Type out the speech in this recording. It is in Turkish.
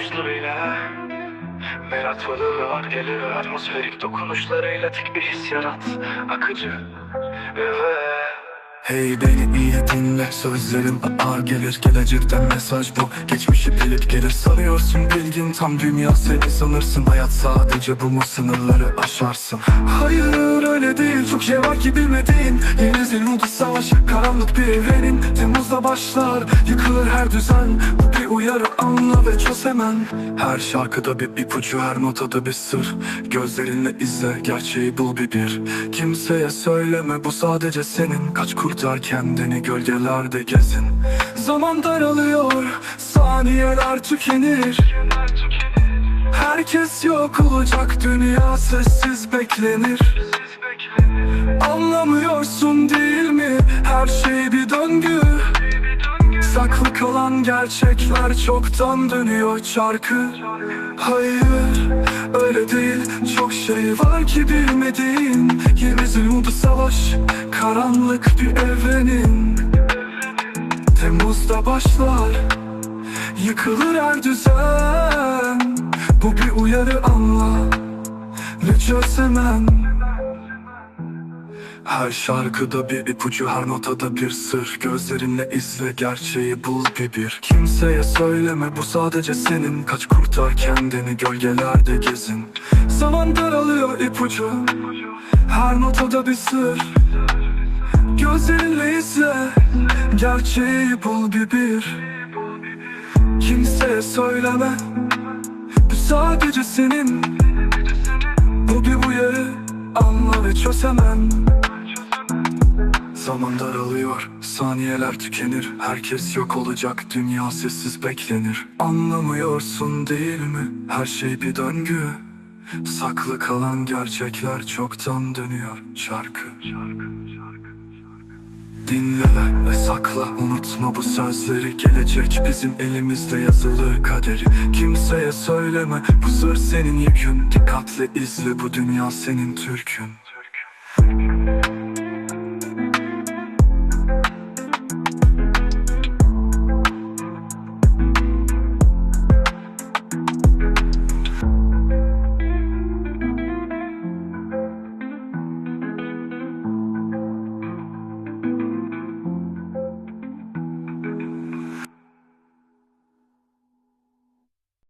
dokunuşlarıyla Yaratmadığı var gelir atmosferik dokunuşlarıyla tek bir his yarat Akıcı Evet Hey beni iyi dinle. Sözlerim ağır gelir Gelecekten mesaj bu. Geçmişi bilip gelir Sanıyorsun. Bilgin tam dünya seni sanırsın. Hayat sadece bu mu? Sınırları aşarsın. Hayır öyle değil. Çok şey var ki bilmediğin. Yeni zilmudu savaş Karanlık bir evrenin. Temmuz'da başlar Yıkılır her düzen. Bu bir uyarı anla ve çöz hemen. Her şarkıda bir ipucu Her notada bir sır. Gözlerinle izle Gerçeği bul bir bir. Kimseye söyleme Bu sadece senin. Kaç kurtar kendini Gölgelerde gezin. Zaman daralıyor Saniyeler tükenir. Herkes yok olacak Dünya sessiz beklenir. Anlamıyorsun değil mi? Her şey bir döngü. Saklı kalan gerçekler çoktan dönüyor çarkı. Hayır öyle değil. Çok şey var ki bilmediğin. Yeni zulümdü savaş Karanlık bir evrenin Temmuz'da başlar Yıkılır her düzen. Bu bir uyarı anla Ve çöz hemen her şarkıda bir ipucu her notada bir sır. Gözlerinle izle gerçeği bul bir bir. Kimseye söyleme bu sadece senin. Kaç kurtar kendini gölgelerde gezin. Zaman daralıyor ipucu. Her notada bir sır. Gözlerinle izle Gerçeği bul bir bir. Kimseye söyleme Bu sadece senin. Bu bir uyarı Anla ve çöz hemen Zaman daralıyor, saniyeler tükenir. Herkes yok olacak, dünya sessiz beklenir. Anlamıyorsun değil mi? Her şey bir döngü. Saklı kalan gerçekler çoktan dönüyor. Şarkı Dinle ve sakla. Unutma bu sözleri. Gelecek bizim elimizde yazılı kaderi. Kimseye söyleme. Bu sır senin yükün. Dikkatle izle. Bu dünya senin türkün